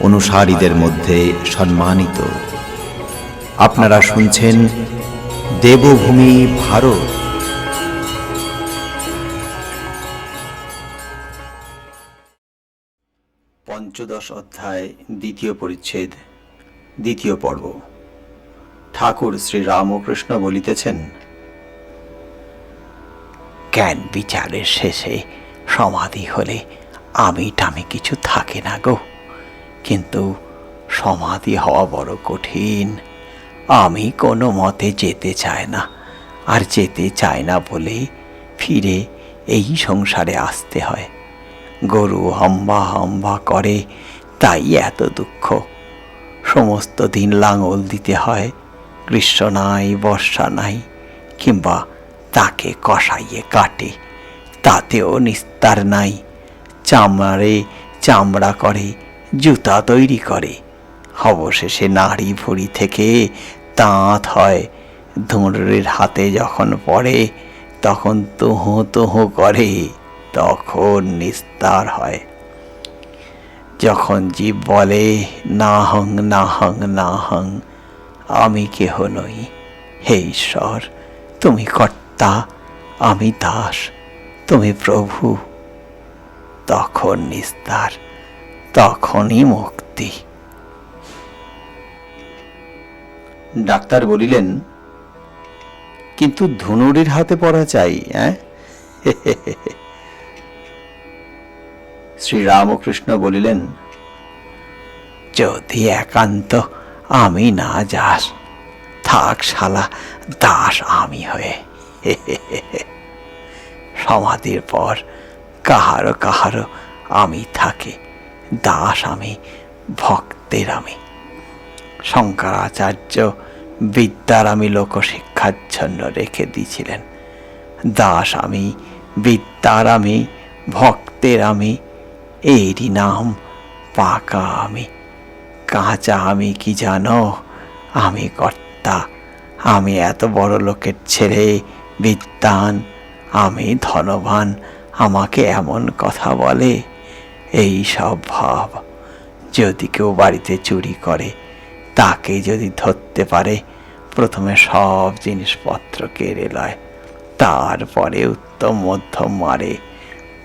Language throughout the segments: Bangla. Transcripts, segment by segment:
অনুসারীদের মধ্যে সম্মানিত। আপনারা শুনছেন দেবভূমি ভারত। পঞ্চদশ অধ্যায়, দ্বিতীয় পরিচ্ছেদ, দ্বিতীয় পর্ব। ঠাকুর শ্রী রামকৃষ্ণ বলিতেছেন, জ্ঞান বিচারের শেষে সমাধি হলে আমি টামি কিছু থাকে না গো। কিন্তু সমাধি হওয়া বড় কঠিন। আমি কোনো মতে যেতে চাই না, আর যেতে চাই না বলে ফিরে এই সংসারে আসতে হয়। গরু হম্বা হম্বা করে, তাই এত দুঃখ। সমস্ত দিন লাঙল দিতে হয় গ্রীষ্ম নাই, বর্ষা নাই, কিংবা তাকে কষাইয়ে কাটে, তাতেও নিস্তার নাই। চামড়ারে চামড়া করে জুতা তৈরি করে। অবশেষে নাড়ি ভুড়ি থেকে তাঁত হয়। ধুঁড়ের হাতে যখন পড়ে, তখন তুহু তুহু করে, তখন নিস্তার হয়। যখন জীব বলে না হং না হং না হং আমি কেহ নই। হে ঈশ্বর, তুমি কর্তা, আমি দাস, তুমি প্রভু। তখন নিস্তার। তখনই মুক্তি। ডাক্তার বলিলেন কিন্তু ধনুরির হাতে পড়া চাই হ্যাঁ শ্রীরামকৃষ্ণ বলিলেন যদি একান্ত আমি না যাস থাক শালা দাস আমি হয়ে। সমাধির পর কাহারো কাহারো আমি থাকে। দাস আমি, ভক্তের আমি। শঙ্করাচার্য বিদ্যার আমি লোকশিক্ষার জন্য রেখে দিয়েছিলেন। দাস আমি, বিদ্যার আমি, ভক্তের আমি, এরই নাম পাকা আমি। কাঁচা আমি কি জানো? আমি কর্তা, আমি এত বড় লোকের ছেলে বিদ্যান আমি ধনবান, আমাকে এমন কথা বলে? এই সব ভাব যদি কেউ বাড়িতে চুরি করে, তাকে যদি ধরতে পারে, প্রথমে সব জিনিসপত্র কেড়ে লয়, তারপরে উত্তম মধ্যম মারে,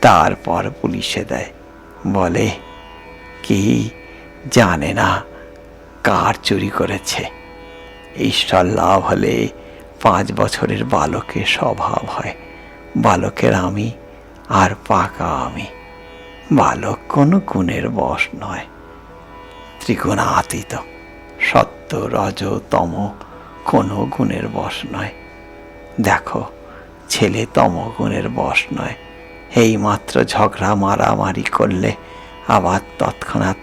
তারপর পুলিশে দেয়। বলে, কি জানে না কার চুরি করেছে? ঈশ্বর লাভ হলে পাঁচ বছরের বালকের স্বভাব হয়। বালকের আমি আর পাকা আমি। বালক কোনো গুণের বশ নয়। ত্রিগুণাতীত, সত্য, রজ, তম কোনো গুণের বশ নয়। দেখো, ছেলে তম গুণের বশ নয়। এই মাত্র ঝগড়া মারামারি করলে আবার তৎক্ষণাৎ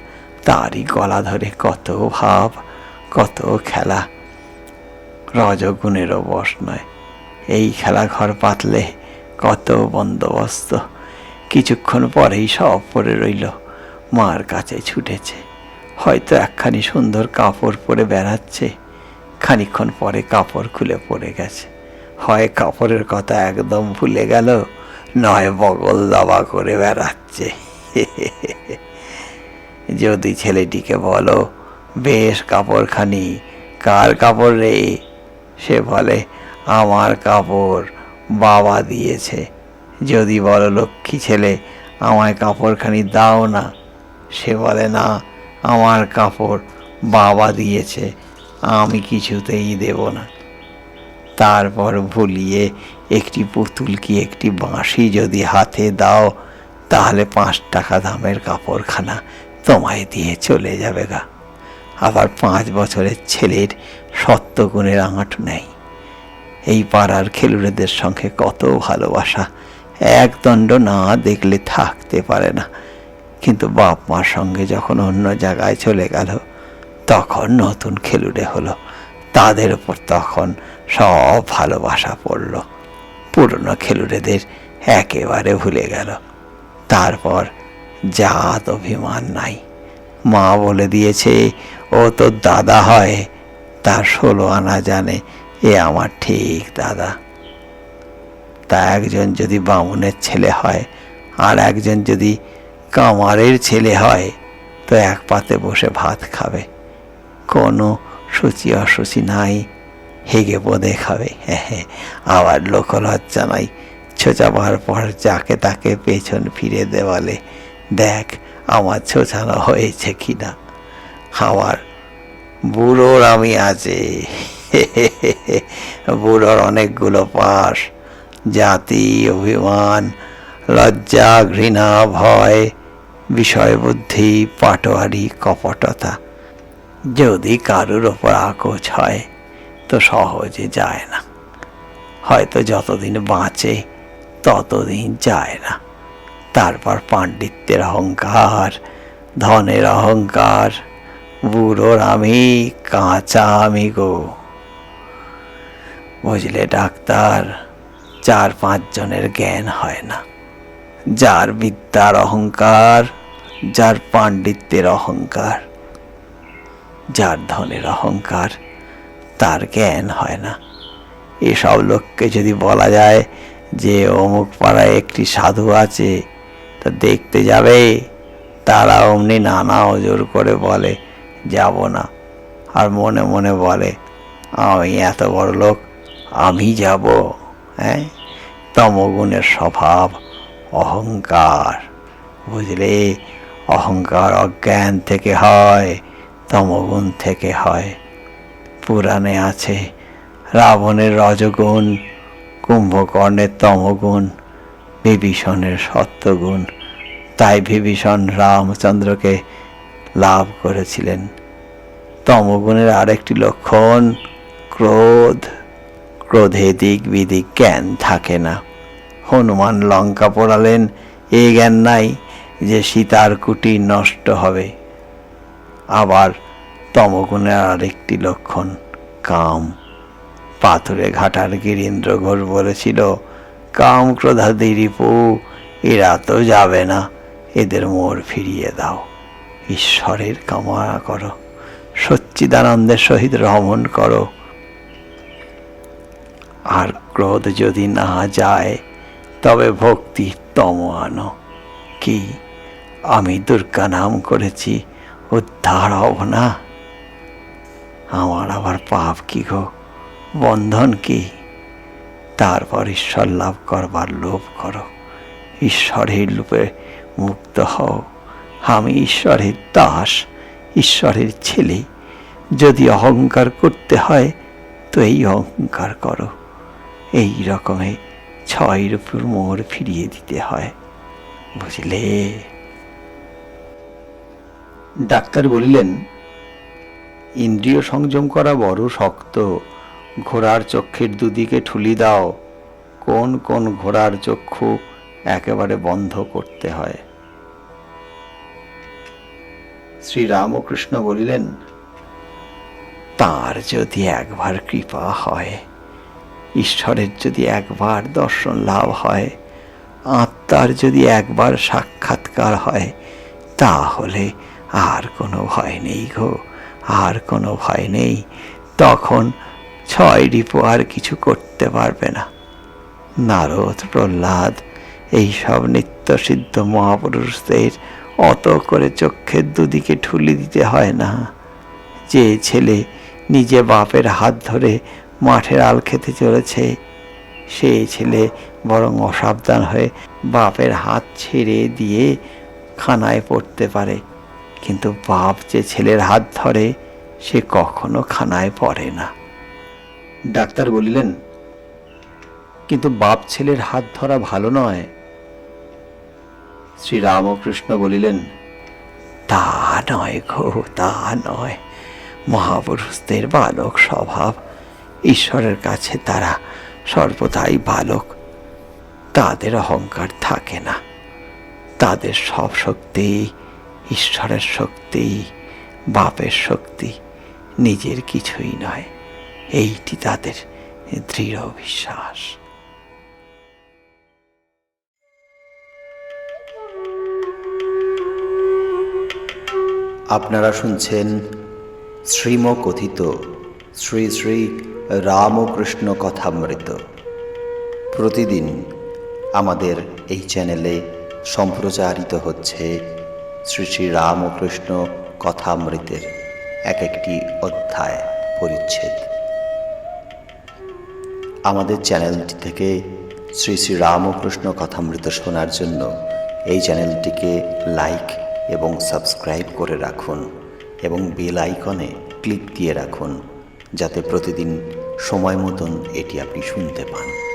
তারই গলা ধরে কত ভাব, কত খেলা। রজগুণেরও বশ নয়। এই খেলা ঘর পাতলে কত বন্দোবস্ত। কিছুক্ষণ পরেই সব পরে রইল। মার কাছে ছুটেছে। হয়তো একখানি সুন্দর কাপড় পরে বেড়াচ্ছে। খানিক্ষণ পরে কাপড় খুলে পড়ে গেছে। হয় কাপড়ের কথা একদম ভুলে গেল, নয় বগল দাবা করে বেড়াচ্ছে। যদি ছেলেটিকে বলো, বেশ কাপড়খানি, কার কাপড় রে? সে বলে, আমার কাপড় বাবা দিয়েছে। যদি বলো, লক্ষ্মী ছেলে, আমায় কাপড়খানি দাও না। সে বলে, না, আমার কাপড় বাবা দিয়েছে, আমি কিছুতেই দেব না। তারপর ভুলিয়ে একটি পুতুল কি একটি বাঁশি যদি হাতে দাও, তাহলে পাঁচ টাকা দামের কাপড়খানা তোমায় দিয়ে চলে যাবে গা। আবার পাঁচ বছরের ছেলের সত্যগুণের আঁট নেই। এই পাড়ার খেলুড়েদের সঙ্গে কত ভালোবাসা এক দণ্ড না দেখলে থাকতে পারে না। কিন্তু বাপ মার সঙ্গে যখন অন্য জায়গায় চলে গেল, তখন নতুন খেলুড়ে হলো। তাদের উপর তখন সব ভালোবাসা পড়ল। পুরনো খেলুড়েদের একেবারে ভুলে গেল। তারপর জাত অভিমান নাই। মা বলে দিয়েছে, ও তোর দাদা হয়, তার ষোলো আনা জানে, এ আমার ঠিক দাদা। তা একজন যদি বামুনের ছেলে হয় আর একজন যদি কামারের ছেলে হয় তো এক পাতে বসে ভাত খাবে কোনো সূচি অসুচি নাই হেগে বোধে খাবে হ্যাঁ হ্যাঁ আবার লোকলজ্জা নাই ছোচাবার পর যাকে তাকে পেছন ফিরে দেওয়ালে দেখ আমার ছোছানো হয়েছে কিনা আমার বুড়োর আমি আছে বুড়োর অনেকগুলো পাশ জাতি, অভিমান, লজ্জা, ঘৃণা, ভয়, বিষয়বুদ্ধি, পাটোয়ারি, কপটতা যদি কারুর ওপর আকোচ হয়, তো সহজে যায় না। হয়তো যতদিন বাঁচে, ততদিন যায় না। তারপর পাণ্ডিত্যের অহংকার, ধনের অহংকার, বুড়োর আমি, কাঁচা আমি গো। বুঝলে ডাক্তার? চার পাঁচ জনের জ্ঞান হয় না। যার বিদ্যার অহংকার, যার পাণ্ডিত্যের অহংকার, যার ধনের অহংকার, তার জ্ঞান হয় না। এসব লোককে যদি বলা যায় যে অমুক পাড়ায় একটি সাধু আছে, তা দেখতে যাবে। তারা অমনি নানা ওজোর করে বলে, যাব না। আর মনে মনে বলে, আমি এত বড় লোক, আমি যাব। হ্যাঁ? তমগুণের স্বভাব অহংকার। বুঝলে? অহংকার অজ্ঞান থেকে হয়, তমগুণ থেকে হয়। পুরাণে আছে, রাবণের রজগুণ, কুম্ভকর্ণের তমগুণ, বিভীষণের সত্যগুণ। তাই বিভীষণ রামচন্দ্রকে লাভ করেছিলেন। তমগুণের আরেকটি লক্ষণ, ক্রোধ। ক্রোধে দিক বিদিক জ্ঞান থাকে না। হনুমান লঙ্কা পোড়ালেন এই জ্ঞান নাই যে সীতার কুটি নষ্ট হবে। আবার তমগুণের আরেকটি লক্ষণ, কাম। পাথরে ঘাটার গিরীন্দ্র ঘোষ বলেছিল, কাম ক্রোধাদি রিপু এরা তো যাবে না, এদের মোড় ফিরিয়ে দাও। ঈশ্বরের কামনা করো, সচ্চিদানন্দের সহিত রমণ করো আর ক্রোধ যদি না যায়, তবে ভক্তি তম আনো। কি? আমি দুর্গা নাম করেছি, উদ্ধার হব না? আমার আবার পাপ কি গো? বন্ধন কি? তারপর ঈশ্বর লাভ করবার লোভ করো। ঈশ্বরের লোপে মুক্ত হও। আমি ঈশ্বরের দাস, ঈশ্বরের ছেলে। যদি অহংকার করতে হয়, তো এই অহংকার করো। এই রকমে ছয়ের উপর মোড় ফিরিয়ে দিতে হয়, বুঝলে? ডাক্তার বলিলেন, ইন্দ্রিয় সংযম করা বড় শক্ত, ঘোড়ার চক্ষের দুদিকে ঠুলি দাও, কোন কোন ঘোড়ার চক্ষু একেবারে বন্ধ করতে হয়। শ্রীরামকৃষ্ণ বলিলেন, তার যদি একবার কৃপা হয় ঈশ্বরের যদি একবার দর্শন লাভ হয়, আত্মার যদি একবার সাক্ষাৎকার হয়, তাহলে আর কোনো ভয় নেই গো, আর কোনো ভয় নেই। তখন ছয় রিপু আর কিছু করতে পারবে না। নারদ, প্রহ্লাদ, এইসব নিত্যসিদ্ধ মহাপুরুষদের অত করে চক্ষের দুদিকে ঠুলি দিতে হয় না। যে ছেলে নিজে বাপের হাত ধরে মাঠের আল খেতে চলেছে। সেই ছেলে বরং অসাবধান হয়ে বাপের হাত ছেড়ে দিয়ে খানায় পড়তে পারে। কিন্তু বাপ যে ছেলের হাত ধরে সে কখনো খানায় পড়ে না। ডাক্তার বলিলেন কিন্তু বাপ ছেলের হাত ধরা ভালো নয়। শ্রীরামকৃষ্ণ বলিলেন তা নয় গো তা নয়। মহাপুরুষদের বালক স্বভাব ঈশ্বরের কাছে তারা সর্বদাই বালক। তাদের অহংকার থাকে না। তাদের সব শক্তি ঈশ্বরের শক্তি, বাপের শক্তি, নিজের কিছুই নয়। এইটি তাদের দৃঢ় বিশ্বাস। আপনারা শুনছেন শ্রীম কথিত শ্রী শ্রী রামকৃষ্ণ কথামৃত। প্রতিদিন আমাদের এই চ্যানেলে সম্প্রচারিত হচ্ছে শ্রী শ্রী রামকৃষ্ণ কথামৃতের এক একটি অধ্যায় পরিচ্ছেদ। আমাদের চ্যানেলটি থেকে শ্রী শ্রী রামকৃষ্ণ কথামৃত শোনার জন্য এই চ্যানেলটিকে লাইক এবং সাবস্ক্রাইব করে রাখুন এবং বেল আইকনে ক্লিক দিয়ে রাখুন। যাতে প্রতিদিন সময় মতন এটি আপনি শুনতে পান।